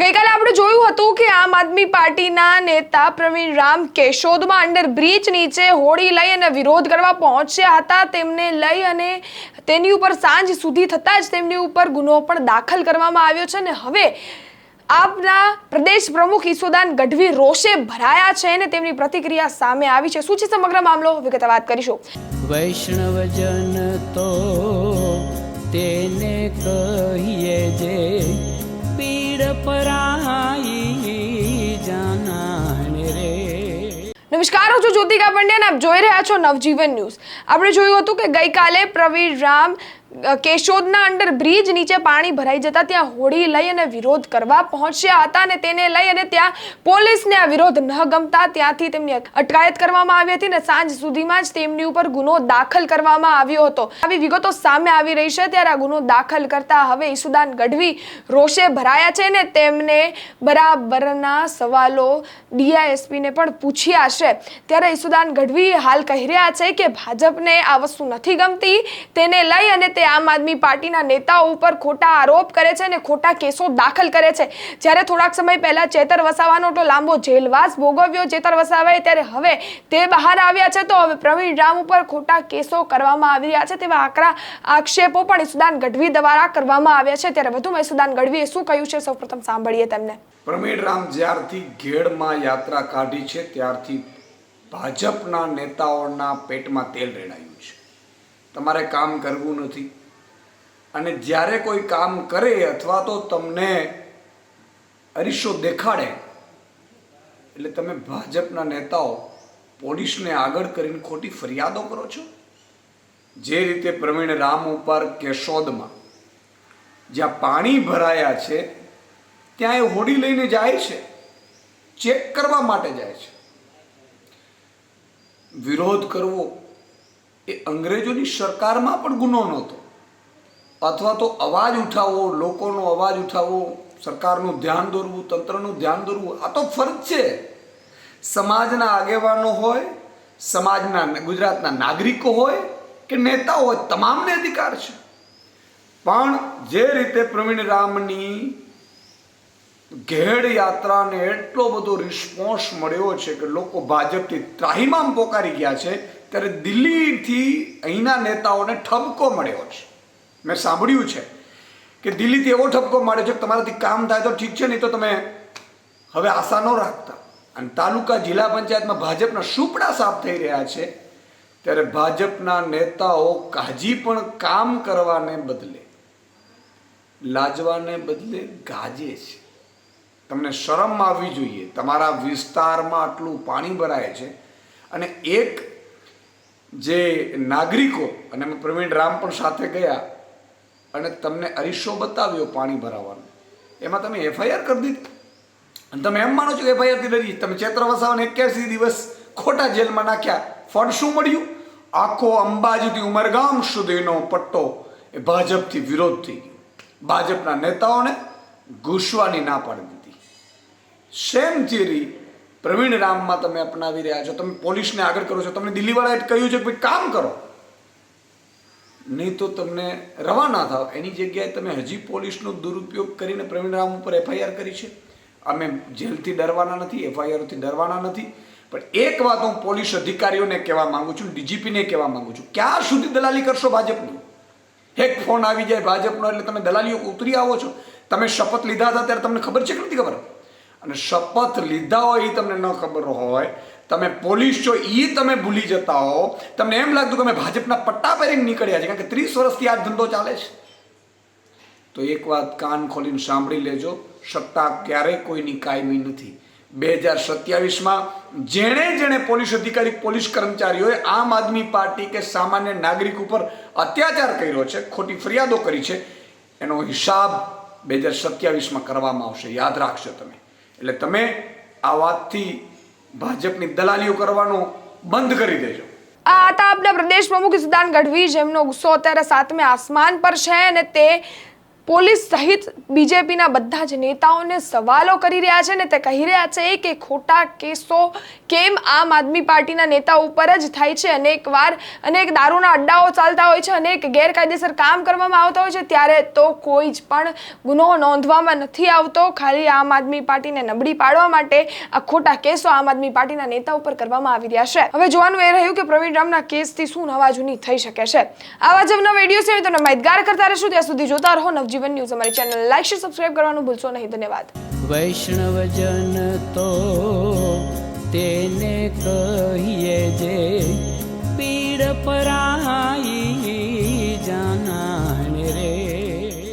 ગઈકાલે આપણે જોયું હતું કે આમ આદમી પાર્ટીના નેતા પ્રવીણ રામ કેશોદમાં અંડર બ્રિજ નીચે હોડી લઈ અને વિરોધ કરવા પહોંચ્યા હતા. તેમને લઈ અને તેની ઉપર સાંજ સુધી થતાં જ તેમની ઉપર ગુનો પણ દાખલ કરવામાં આવ્યો છે અને હવે આપના પ્રદેશ પ્રમુખ ઈસુદાન ગઢવી રોષે ભરાયા છે અને તેમની પ્રતિક્રિયા સામે આવી છે. શું છે સમગ્ર મામલો? વિગતે વાત કરીશું. વૈષ્ણવજન તો તેને કહીએ જે નમસ્કાર, હું છું જ્યોતિકા પંડ્યા આપ જોઈ રહ્યા છો નવજીવન ન્યૂઝ. આપણે જોયું હતું કે ગઈકાલે પ્રવીણ રામ કેશોદના અંડર બ્રિજ નીચે પાણી ભરાઈ જતા ત્યાં હોડી લઈ અને વિરોધ કરવા પહોંચ્યા હતા અને તેને લઈ અને ત્યાં પોલીસને આ વિરોધ ન ગમતા ત્યાંથી તેમની અટકાયત કરવામાં આવી હતી અને સાંજ સુધીમાં જ તેમની ઉપર ગુનો દાખલ કરવામાં આવ્યો હતો. આવી વિગતો સામે આવી રહી છે, ત્યારે આ ગુનો દાખલ કરતા હવે ઈસુદાન ગઢવી રોષે ભરાયા છે ને તેમને બરાબરના સવાલો ડીઆઈએસપીને પણ પૂછ્યા છે. ત્યારે ઈસુદાન ગઢવી હાલ કહી રહ્યા છે કે ભાજપને આ વસ્તુ નથી ગમતી, તેને લઈ અને તે આમ આદમી પાર્ટીના નેતાઓ ઉપર ખોટા આરોપ કરે છે અને ખોટા કેસો દાખલ કરે છે. જ્યારે થોડાક સમય પહેલા ચેતર વસાવાનો તો લાંબો જેલવાસ ભોગવ્યો, ચેતર વસાવાએ ત્યારે હવે તે બહાર આવ્યા છે. તો હવે પ્રવીણ રામ ઉપર ખોટા કેસો કરવામાં આવી રહ્યા છે. તેવા આકરા આક્ષેપો પણ ઈસુદાન ગઢવી દ્વારા કરવામાં આવ્યા છે. ત્યારે વધુમાં ઈસુદાન ગઢવીએ શું કહ્યું છે? સૌપ્રથમ સાંભળીએ તેમને. પ્રવીણ રામ જ્યારથી ઘેડમાં યાત્રા કાઢી છે, ત્યારથી ભાજપના નેતાઓના પેટમાં તેલ રેડાયું. તમારે કામ કરવું નથી. અને જ્યારે કોઈ કામ કરે અથવા તો તમને અરીસો દેખાડે, એટલે તમે ભાજપના નેતાઓ પોલીસને આગળ કરીને ખોટી ફરિયાદો કરો છો? જે રીતે પ્રવીણ રામ ઉપર કેશોદમાં જ્યાં પાણી ભરાયા છે, ત્યાં એ હોડી લઈને જાય છે, ચેક કરવા માટે જાય છે. વિરોધ કરવો એ અંગ્રેજોની સરકારમાં પણ ગુનો નહોતો. અથવા તો અવાજ ઉઠાવવો, લોકોનો અવાજ ઉઠાવવો, સરકારનું ધ્યાન દોરવું, તંત્રનું ધ્યાન દોરવું, આ તો ફરજ છે. સમાજના આગેવાનો હોય, સમાજના ગુજરાતના નાગરિકો હોય કે નેતાઓ હોય, તમામને અધિકાર છે. પણ જે રીતે પ્રવીણ રામની ઘેડ યાત્રાને એટલો બધો રિસ્પોન્સ મળ્યો છે કે લોકો ભાજપથી ત્રાહિમામ પોકારી ગયા છે ત્યારે દિલ્હીથી અહીંના નેતાઓને ઠપકો મળ્યો છે. મેં સાંભળ્યું છે કે દિલ્હીથી એવો ઠપકો મળ્યો છે કે તમારાથી કામ થાય તો ઠીક છે, નહીં તો તમે હવે આશા ન રાખતા. અને તાલુકા જિલ્લા પંચાયતમાં ભાજપના સુપડા સાફ થઈ રહ્યા છે, ત્યારે ભાજપના નેતાઓ કાજી પણ કામ કરવાને બદલે, લાજવાને બદલે ગાજે છે. તમને શરમ આવવી જોઈએ. તમારા વિસ્તારમાં આટલું પાણી ભરાય છે અને એક જે નાગરિકો, અને અમે પ્રવીણ રામ પણ સાથે ગયા, અને તમને અરીસો બતાવ્યો પાણી ભરાવાનો. એમાં તમે એફઆઈઆર કરી દીધી. અને તમે એમ માનો છો કે એફઆઈઆરથી ડરી તમે ચેત્ર વસાવાને એક્યાસી દિવસ ખોટા જેલમાં નાખ્યા. ફળ શું મળ્યું? આખો અંબાજીથી ઉમરગામ સુધીનો પટ્ટો એ ભાજપથી વિરોધ થઈ ગયો. ભાજપના નેતાઓને ઘૂસવાની ના પાડી દીધી. સેમ થિયરી પ્રવીણ રામમાં તમે અપનાવી રહ્યા છો, તમે પોલીસને આગળ કરો છો, તમને દિલ્હીવાળાએ કહ્યું છે કે ભાઈ કામ કરો. નહીં તો તમને રવાના થાવ. એની જગ્યાએ તમે હજી પોલીસનો દુરુપયોગ કરીને પ્રવીણ રામ ઉપર એફઆઈઆર કરી છે. અમે જેલથી ડરવાના નથી, એફઆઈઆરથી ડરવાના નથી. પણ એક વાત હું પોલીસ અધિકારીઓને કહેવા માંગુ છું, ડીજીપીને કહેવા માંગુ છું. ક્યાં સુધી દલાલી કરશો ભાજપની? એક ફોન આવી જાય ભાજપનો એટલે તમે દલાલીઓ ઉતરી આવો છો. તમે શપથ લીધા હતા ત્યારે તમને ખબર છે કે નથી ખબર? અને શપથ લીધા હોય એ તમને ન ખબર હોય, તમે પોલીસ છો એ તમે ભૂલી જતા હો. તમને એમ લાગતું કે અમે ભાજપના પટ્ટા પહેરીને નીકળ્યા છે કારણ કે ત્રીસ વર્ષથી આ ધંધો ચાલે છે. તો એક વાત કાન ખોલીને સાંભળી લેજો, સત્તા ક્યારેય કોઈની કાયમી નથી. બે હજાર સત્યાવીસમાં જેણે જેણે પોલીસ અધિકારી, પોલીસ કર્મચારીઓએ આમ આદમી પાર્ટી કે સામાન્ય નાગરિક ઉપર અત્યાચાર કર્યો છે, ખોટી ફરિયાદો કરી છે, એનો હિસાબ બે હજાર સત્યાવીસમાં કરવામાં આવશે. યાદ રાખશો તમે. એટલે તમે આ વાતથી ભાજપની દલાલીઓ કરવાનું બંધ કરી દેજો. આ હતા આપના પ્રદેશ પ્રમુખ સુદાન ગઢવી, જેમનો ગુસ્સો અત્યારે સાતમે આસમાન પર છે અને તે પોલીસ સહિત બીજેપીના બધા જ નેતાઓને સવાલો કરી રહ્યા છે ને તે કહી રહ્યા છે કે ખોટા કેસો કેમ આમ આદમી પાર્ટીના નેતા ઉપર જ થાય છે? અનેક વાર અનેક દારૂના અડ્ડાઓ ચાલતા હોય છે, અનેક ગેરકાયદેસર કામ કરવામાં આવતા હોય છે, ત્યારે તો કોઈ જ પણ ગુનો નોંધવામાં નથી આવતો. ખાલી આમ આદમી પાર્ટીને નબળી પાડવા માટે આ ખોટા કેસો આમ આદમી પાર્ટીના નેતા ઉપર કરવામાં આવી રહ્યા છે. હવે જોવાનું એ રહ્યું કે પ્રવીણ રામના કેસથી શું નવા જૂની થઈ શકે છે? આવા જ નવા વીડિયો છે તમને માહિતગાર કરતા રહેશું, ત્યાં સુધી જોતા રહો. નવજીવન ન્યૂઝ. અમારી ચેનલ લાઈક શેર સબસ્ક્રાઇબ કરવાનું ભૂલશો નહીં. ધન્યવાદ. વૈષ્ણવજન તો તેને કહીએ